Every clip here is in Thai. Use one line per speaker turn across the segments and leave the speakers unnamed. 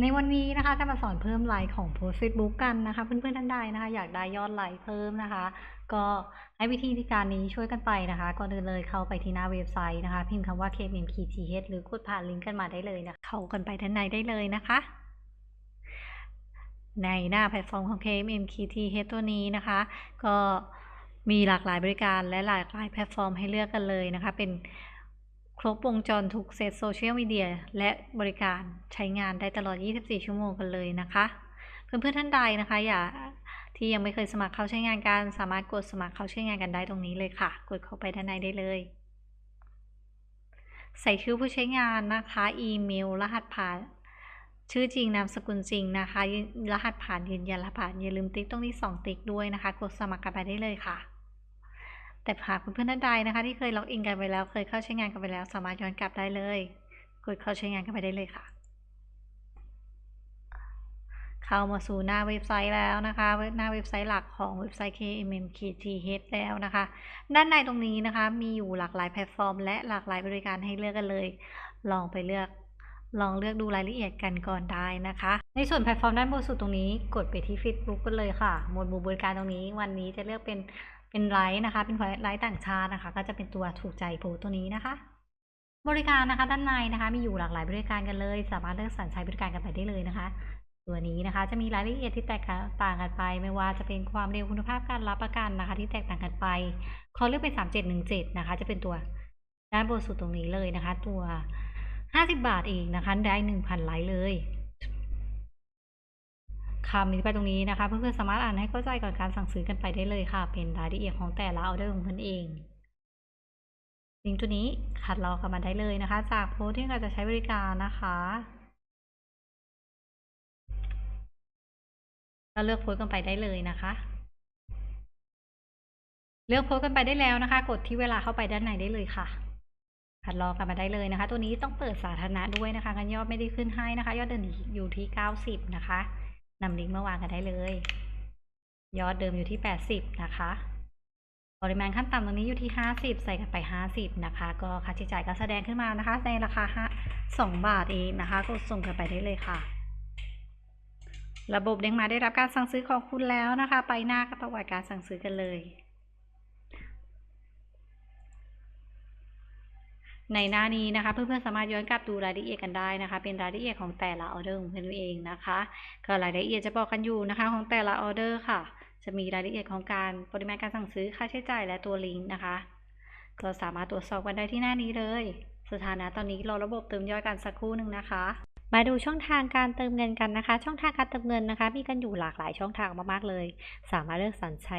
ในวันนี้นะคะจะมาสอนเพิ่มไลค์ของโพสเฟซบุ๊กกันนะคะ เพื่อนๆท่านใดนะคะ อยากได้ยอดไลค์เพิ่มนะคะ ก็ให้วิธีการนี้ช่วยกันไปนะคะ ก่อนอื่นเลยเข้าไปที่หน้าเว็บไซต์นะคะ พิมพ์คำว่า KMKTH หรือกดผ่านลิงก์กันมาได้เลยนะเข้ากันไปด้านในได้เลยนะคะ ในหน้าแพลตฟอร์มของ KMKTH ตัวนี้นะคะ ก็มีหลากหลายบริการและหลากหลายแพลตฟอร์มให้เลือกกันเลยนะคะ เป็น ครบวงจรทุกเซตโซเชียลมีเดียและบริการใช้งานได้ตลอด 24 ชั่วโมงกันเลยนะคะ เพื่อนๆท่านใดนะคะ อย่าที่ยังไม่เคยสมัครเข้าใช้งานกันสามารถกดสมัครเข้าใช้งานกันได้ตรงนี้เลยค่ะ กดเข้าไปด้านในได้เลย ใส่ชื่อผู้ใช้งานนะคะ อีเมล รหัสผ่าน ชื่อจริงนามสกุลจริงนะคะ รหัสผ่านยืนยันรหัสผ่านอย่าลืมติ๊กตรงนี้สองติ๊กด้วยนะคะ กดสมัครกันไปได้เลยค่ะ แต่หากเพื่อนๆท่านใดนะคะ ที่เคยล็อกอินกันไปแล้ว เคยเข้าใช้งานกันไปแล้ว สามารถย้อนกลับได้เลย กดเข้าใช้งานกันไปได้เลยค่ะ เข้ามาสู่หน้าเว็บไซต์แล้วนะคะ หน้าเว็บไซต์หลักของเว็บไซต์ KMMKTH แล้วนะคะ ด้านในตรงนี้นะคะ มีอยู่หลากหลายแพลตฟอร์ม และหลากหลายบริการให้เลือกกันเลย ลองไปเลือก ลองเลือกดูรายละเอียดกันก่อนได้นะคะ ในส่วนแพลตฟอร์มด้านบนสุดตรงนี้กดไปที่ Facebook กันเลยค่ะ หมวดหมู่บริการตรงนี้ วันนี้จะเลือกเป็นเป็นไลฟ์นะคะ เป็นไลฟ์ต่างชาตินะคะ ก็จะเป็นตัวถูกใจโพสต์ตัวนี้นะคะ บริการนะคะด้านในนะคะ มีอยู่หลากหลายบริการกันเลย สามารถเลือกสรรใช้บริการกันไปได้เลยนะคะ ตัวนี้นะคะจะมีรายละเอียดที่แตกต่างกันไป ไม่ว่าจะเป็นความเร็วคุณภาพการรับประกันนะคะ ที่แตกต่างกันไปขอเลือกเป็น 3717 นะคะ จะเป็นตัวด้านบนสุดตรงนี้เลยนะคะ ตัว 50 บาทเองนะคะ ได้ 1,000 ไลค์เลยคำนี้ไปตรงนี้นะคะ เพื่อนๆสามารถอ่านให้เข้าใจก่อนการสั่งซื้อกันไปได้เลยค่ะ เป็นรายละเอียดของแต่ละออเดอร์ของเพื่อนเองลิงก์ตัวนี้คัดลอกกันมาได้เลยนะคะ จากโพสที่เราจะใช้บริการนะคะก็เลือกโพสกันไปได้เลยนะคะ เลือกโพสกันไปได้แล้วนะคะ กดที่เวลาเข้าไปด้านในได้เลยค่ะ คัดลอกกันมาได้เลยนะคะ ตัวนี้ต้องเปิดสาธารณะด้วยนะคะกันยอดไม่ได้ขึ้นให้นะคะ ยอดเดิมอยู่ที่90นะคะนำลิงก์มาวางกันได้เลย ยอดเดิมอยู่ที่80นะคะปริมาณขั้นต่ำตรงนี้อยู่ที่ 50 ใส่กันไป 50 นะคะ ก็ค่าใช้จ่ายก็แสดงขึ้นมานะคะ ในราคา2บาทเองนะคะกดส่งกันไปได้เลยค่ะ ระบบเด้งมาได้รับการสั่งซื้อของคุณแล้วนะคะ ไปหน้าก็ประวัติการสั่งซื้อกันเลย ในหน้านี้นะคะ เพื่อนๆสามารถย้อนกลับดูรายละเอียดกันได้นะคะ เป็นรายละเอียดของแต่ละออเดอร์ของเพื่อนเองนะคะ ก็รายละเอียดจะบอกกันอยู่นะคะ ของแต่ละออเดอร์ค่ะ จะมีรายละเอียดของการปริมาณการสั่งซื้อค่าใช้จ่ายและตัวลิงก์นะคะ ก็สามารถตรวจสอบกันได้ที่หน้านี้เลย สถานะตอนนี้รอระบบเติมยอดกันสักครู่หนึ่งนะคะมาดูช่องทางการเติมเงินกันนะคะ ช่องทางการเติมเงินนะคะ มีกันอยู่หลากหลายช่องทางมากๆเลย สามารถเลือกสรรใช้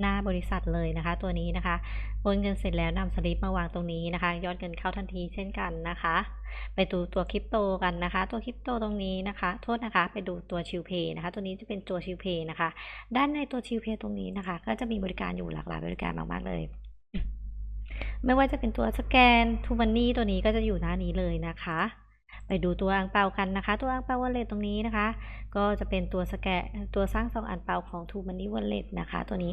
หน้าบริษัทเลยนะคะ ตัวนี้นะคะโอนเงินเสร็จแล้วนำสลิปมาวางตรงนี้นะคะ ยอดเงินเข้าทันทีเช่นกันนะคะ ไปดูตัวคริปโตกันนะคะ ตัวคริปโตตรงนี้นะคะ โทษนะคะ ไปดูตัวชิวเพย์นะคะ ตัวนี้จะเป็นตัวชิวเพย์นะคะ ด้านในตัวชิวเพย์ตรงนี้นะคะ ก็จะมีบริการอยู่หลากหลายบริการมากๆเลยไม่ว่าจะเป็นตัวสแกนทูมันนี่ตัวนี้ก็จะอยู่หน้านี้เลยนะคะ ไปดูตัวอังเปากันนะคะ ตัวอังเปาวอลเล็ตตรงนี้นะคะ ก็จะเป็นตัวสแกนตัวสร้างสองอันเปาของทูมันนี่วอลเล็ตนะคะ ตัวนี้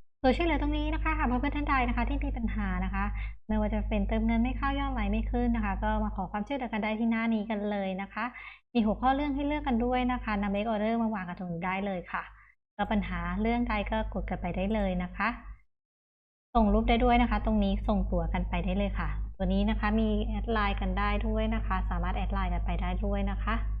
ตัวช่วยเหลือตรงนี้นะคะหากเพื่อนท่านใดนะคะที่มีปัญหานะคะ ไม่ว่าจะเป็นเติมเงินไม่เข้ายอดไหลไม่ขึ้นนะคะ ก็มาขอความช่วยเหลือกันได้ที่หน้านี้กันเลยนะคะ มีหัวข้อเรื่องให้เลือกกันด้วยนะคะนำเล็กออเดอร์มาวางกันตรงได้เลยค่ะก็ปัญหาเรื่องใดก็กดกันไปได้เลยนะคะ ส่งรูปได้ด้วยนะคะ ตรงนี้ส่งตั๋วกันไปได้เลยค่ะ ตัวนี้นะคะมีแอดไลน์กันได้ด้วยนะคะ สามารถแอดไลน์กันไปได้ด้วยนะคะ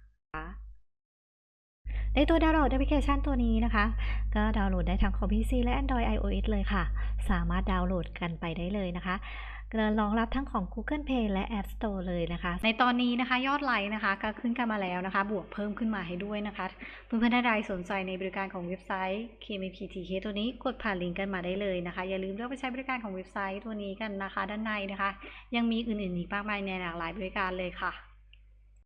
ในตัวดาวน์โหลดแอปพลิเคชันตัวนี้นะคะ ก็ดาวน์โหลดได้ทั้งของ PC และ Android iOS เลยค่ะ สามารถดาวน์โหลดกันไปได้เลยนะคะรองรับทั้งของ Google Play และ App Store เลยนะคะ
ในตอนนี้นะคะยอดไลค์นะคะก็ขึ้นกันมาแล้วนะคะ บวกเพิ่มขึ้นมาให้ด้วยนะคะ เพื่อนๆท่านใดสนใจในบริการของเว็บไซต์ KMPTK ตัวนี้กดผ่านลิงก์กันมาได้เลยนะคะ อย่าลืมเลือกไปใช้บริการของเว็บไซต์ตัวนี้กันนะคะ ด้านในนะคะ ยังมีอื่นๆอีกมากมายในหลากหลายบริการเลยค่ะ